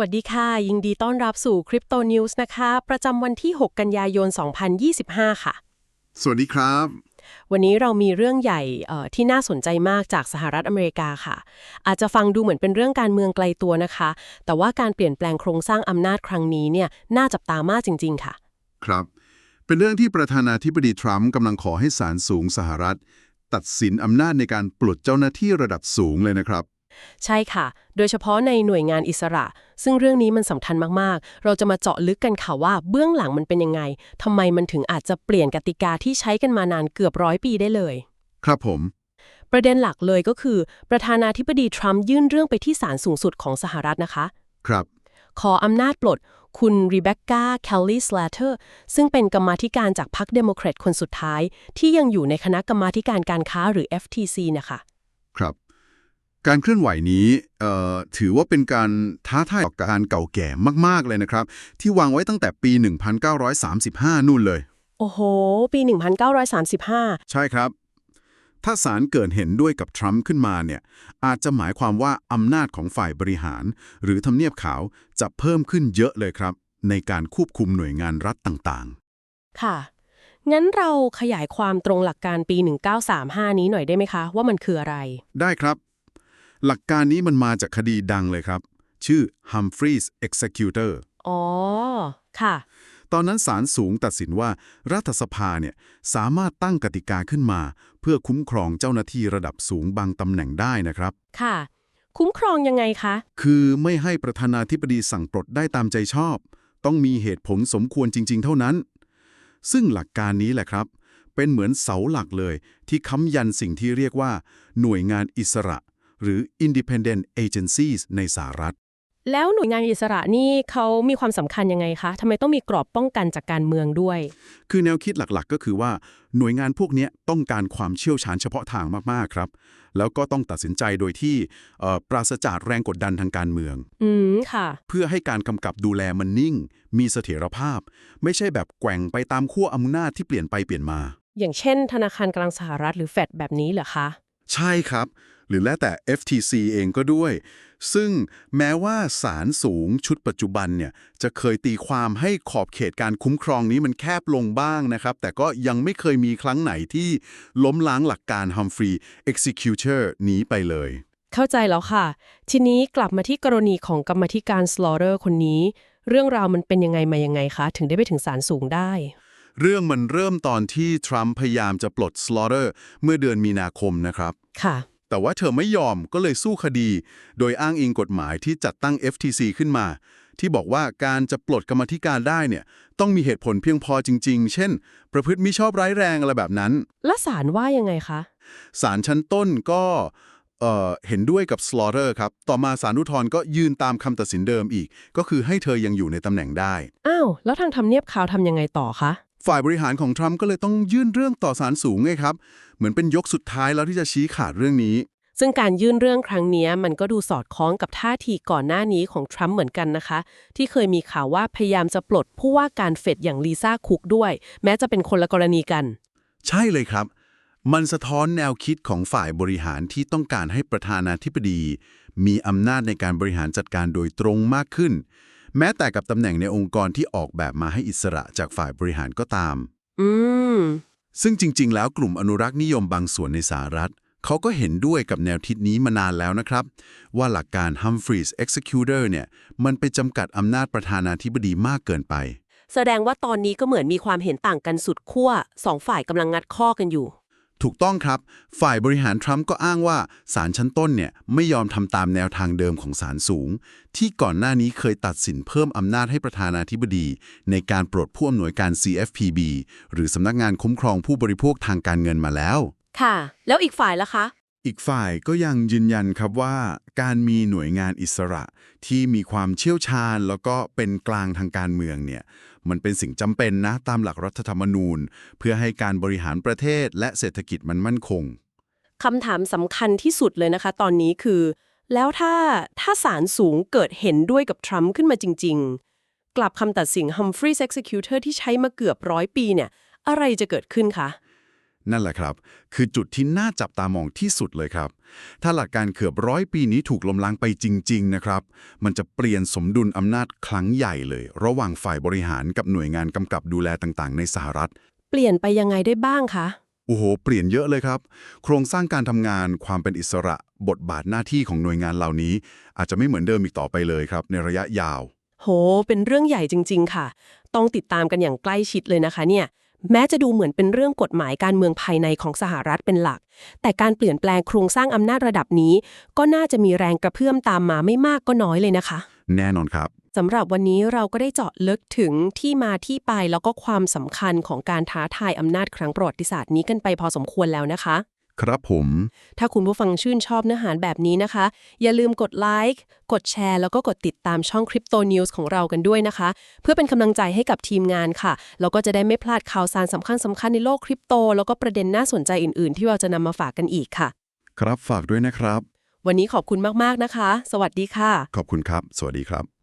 วัสดีค่ะ ยินดีต้อนรับสู่ Crypto News นะคะ ประจำวันที่ 6 กันยายน 2025 ค่ะ สวัสดีครับ วันนี้เรามีเรื่องใหญ่เอ่อที่น่าสนใจมากจากสหรัฐอเมริกาค่ะ อาจจะฟังดูเหมือนเป็นเรื่องการเมืองไกลตัวนะคะ แต่ว่าการเปลี่ยนแปลงโครงสร้างอำนาจครั้งนี้เนี่ยน่าจับตามากจริง ๆ ค่ะ ครับ เป็นเรื่องที่ประธานาธิบดีทรัมป์กำลังขอให้ศาลสูงสหรัฐ ตัดสินอำนาจในการปลดเจ้าหน้าที่ระดับสูงเลยนะครับ ใช่ค่ะ โดยเฉพาะในหน่วยงานอิสระ ซึ่งเรื่องนี้มันสำคัญมากๆ เราจะมาเจาะลึกกันค่ะว่าเบื้องหลังมันเป็นยังไงทำไมมันถึงอาจจะเปลี่ยนกติกาที่ใช้กันมานานเกือบร้อยปีได้เลย ครับผม ประเด็นหลักเลยก็คือ ประธานาธิบดีทรัมป์ยื่นเรื่องไปที่ศาลสูงสุดของสหรัฐนะคะ ครับ ขออำนาจปลด คุณรีเบคก้าแคลลีสแลเตอร์ซึ่งเป็นกรรมาธิการจากพรรคเดโมแครตคนสุดท้าย ที่ยังอยู่ในคณะกรรมาธิการการค้าหรือ FTC นะคะ ครับ การเคลื่อนไหวนี้เอ่อถือว่าเป็นการท้าทายต่อการเก่าแก่มาก ๆ เลยนะครับ ที่วางไว้ตั้งแต่ปี 1935 นู่นเลย โอ้โห ปี 1935 ใช่ครับ ถ้าศาลเกิดเห็นด้วยกับทรัมป์ขึ้นมาเนี่ย อาจจะหมายความว่าอำนาจของฝ่ายบริหาร หรือทำเนียบขาวจะเพิ่มขึ้นเยอะเลยครับ ในการควบคุมหน่วยงานรัฐต่างค่ะงั้นเราขยายความตรงหลักการปี 1935 นี้หน่อยได้ไหมคะ ว่ามันคืออะไรๆได้ครับ หลักการนี้มันมาจากคดีดังเลยครับ ชื่อ Humphreys Executor อ๋อ ค่ะ ตอนนั้นศาลสูงตัดสินว่ารัฐสภาเนี่ยสามารถตั้งกติกาขึ้นมา เพื่อคุ้มครองเจ้าหน้าที่ระดับสูงบางตำแหน่งได้นะครับ ค่ะ คุ้มครองยังไงคะ คือไม่ให้ประธานาธิบดีสั่งปลดได้ตามใจชอบ ต้องมีเหตุผลสมควรจริง ๆ เท่านั้น ซึ่งหลักการนี้แหละครับ เป็นเหมือนเสาหลักเลยที่ค้ำยันสิ่งที่เรียกว่า หน่วยงานอิสระ หรือ independent agencies ในสหรัฐ แล้วหน่วยงานอิสระนี่เขามีความสำคัญยังไงคะทำไมต้องมีกรอบป้องกันจากการเมืองด้วย คือแนวคิดหลักๆ ก็คือว่าหน่วยงานพวกเนี้ยต้องการความเชี่ยวชาญเฉพาะทางมากๆครับ แล้วก็ต้องตัดสินใจโดยที่เอ่อปราศจากแรงกดดันทางการเมือง อืมค่ะ เพื่อให้การกำกับดูแลมันนิ่ง มีเสถียรภาพ ไม่ใช่แบบแกว่งไปตามขั้วอำนาจที่เปลี่ยนไปเปลี่ยนมา อย่างเช่น ธนาคารกลางสหรัฐหรือเฟดแบบนี้เหรอคะ ใช่ครับ หรือแม้แต่ FTC เองก็ด้วย ซึ่งแม้ว่าศาลสูงชุดปัจจุบันเนี่ยจะเคยตีความให้ขอบเขตการคุ้มครองนี้มันแคบลงบ้างนะครับ แต่ก็ยังไม่เคยมีครั้งไหนที่ล้มล้างหลักการ Humphrey Executor นี้ไปเลย เข้าใจแล้วค่ะ ทีนี้กลับมาที่กรณีของกรรมธิการสลอเรอร์คนนี้ เรื่องราวมันเป็นยังไงมายังไงคะ ถึงได้ไปถึงศาลสูงได้ เรื่องมันเริ่มตอนที่ทรัมป์พยายามจะปลด Slaughter เมื่อเดือนมีนาคมนะครับ ค่ะ แต่ว่าเธอไม่ยอมก็เลยสู้คดี โดยอ้างอิงกฎหมายที่จัดตั้ง FTC ขึ้นมา ที่บอกว่าการจะปลดกรรมาธิการได้เนี่ยต้องมีเหตุผลเพียงพอจริง ๆ เช่น ประพฤติมิชอบร้ายแรงอะไรแบบนั้น แล้วศาลว่ายังไงคะ ศาลชั้นต้นก็เอ่อเห็นด้วยกับ Slaughter ครับ ต่อมาศาลอุทธรณ์ก็ยืนตามคำตัดสินเดิมอีก ก็คือให้เธอยังอยู่ในตำแหน่งได้ อ้าว แล้วทางทำเนียบขาวทำยังไงต่อคะ ฝ่ายบริหารของทรัมป์ก็เลยต้องยื่นเรื่องต่อศาลสูงไงครับ เหมือนเป็นยกสุดท้ายแล้วที่จะชี้ขาดเรื่องนี้ ซึ่งการยื่นเรื่องครั้งนี้มันก็ดูสอดคล้องกับท่าทีก่อนหน้านี้ของทรัมป์เหมือนกันนะคะ ที่เคยมีข่าวว่าพยายามจะปลดผู้ว่าการเฟดอย่างลีซ่าคุกด้วย แม้จะเป็นคนละกรณีกัน ใช่เลยครับ มันสะท้อนแนวคิดของฝ่ายบริหารที่ต้องการให้ประธานาธิบดี มีอำนาจในการบริหารจัดการโดยตรงมากขึ้น แม้แต่กับตำแหน่งในองค์กรที่ออกแบบมาให้อิสระจากฝ่ายบริหารก็ตาม อืม ซึ่งจริง ๆ แล้วกลุ่มอนุรักษ์นิยมบางส่วนในสหรัฐ เขาก็เห็นด้วยกับแนวคิดนี้มานานแล้วนะครับ ว่าหลักการ Humphreys Executor เนี่ยมันไปจำกัดอำนาจประธานาธิบดีมากเกินไป แสดงว่าตอนนี้ก็เหมือนมีความเห็นต่างกันสุดขั้วสองฝ่ายกำลังงัดข้อกันอยู่ ถูกต้องครับ ฝ่ายบริหารทรัมป์ก็อ้างว่าศาลชั้นต้นเนี่ยไม่ยอมทำตามแนวทางเดิมของศาลสูง ที่ก่อนหน้านี้เคยตัดสินเพิ่มอำนาจให้ประธานาธิบดี ในการปลดผู้อำนวยการ CFPB หรือสำนักงานคุ้มครองผู้บริโภคทางการเงินมาแล้ว ค่ะ แล้วอีกฝ่ายล่ะคะ อีกฝ่ายก็ยังยืนยันครับว่า การมีหน่วยงานอิสระที่มีความเชี่ยวชาญ แล้วก็เป็นกลางทางการเมืองเนี่ยมันเป็นสิ่งจำเป็นนะตามหลักรัฐธรรมนูญ เพื่อให้การบริหารประเทศและเศรษฐกิจมันมั่นคงคำถามสำคัญที่สุดเลยนะคะ ตอนนี้คือ แล้วถ้าถ้าศาลสูงเกิดเห็นด้วยกับทรัมป์ขึ้นมาจริง ๆ กลับคำตัดสิน Humphreys Executor ที่ใช้มาเกือบร้อยปีเนี่ยอะไรจะเกิดขึ้นคะ นั่นแหละครับ คือจุดที่น่าจับตามองที่สุดเลยครับ ถ้าหลักการเกือบร้อยปีนี้ถูกล้มล้างไปจริง ๆ นะครับ มันจะเปลี่ยนสมดุลอำนาจครั้งใหญ่เลย ระหว่างฝ่ายบริหารกับหน่วยงานกำกับดูแลต่างๆ ในสหรัฐ เปลี่ยนไปยังไงได้บ้างคะ โอ้โห เปลี่ยนเยอะเลยครับ โครงสร้างการทำงาน ความเป็นอิสระ บทบาทหน้าที่ของหน่วยงานเหล่านี้ อาจจะไม่เหมือนเดิมอีกต่อไปเลยครับ ในระยะยาว โห เป็นเรื่องใหญ่จริง ๆ ค่ะ ต้องติดตามกันอย่างใกล้ชิดเลยนะคะเนี่ย แม้จะดูเหมือนเป็นเรื่องกฎหมายการเมืองภายในของสหรัฐเป็นหลัก แต่การเปลี่ยนแปลงโครงสร้างอำนาจระดับนี้ ก็น่าจะมีแรงกระเพื่อมตามมาไม่มากก็น้อยเลยนะคะ แน่นอนครับสำหรับวันนี้เราก็ได้เจาะลึกถึงที่มาที่ไปแล้วก็ความสำคัญของการท้าทายอำนาจครั้งประวัติศาสตร์นี้กันไปพอสมควรแล้วนะคะ ครับผม ถ้าคุณผู้ฟังชื่นชอบเนื้อหาแบบนี้นะคะ อย่าลืมกดไลค์กดแชร์ แล้วก็กดติดตามช่อง Crypto News ของเรากันด้วยนะคะ เพื่อเป็นกำลังใจให้กับทีมงานค่ะ แล้วก็จะได้ไม่พลาดข่าวสารสำคัญสำคัญในโลกคริปโต แล้วก็ประเด็นน่าสนใจอื่นๆ ที่เราจะนำมาฝากกันอีกค่ะ ครับฝากด้วยนะครับ วันนี้ขอบคุณมากๆนะคะ สวัสดีค่ะ ขอบคุณครับ สวัสดีครับ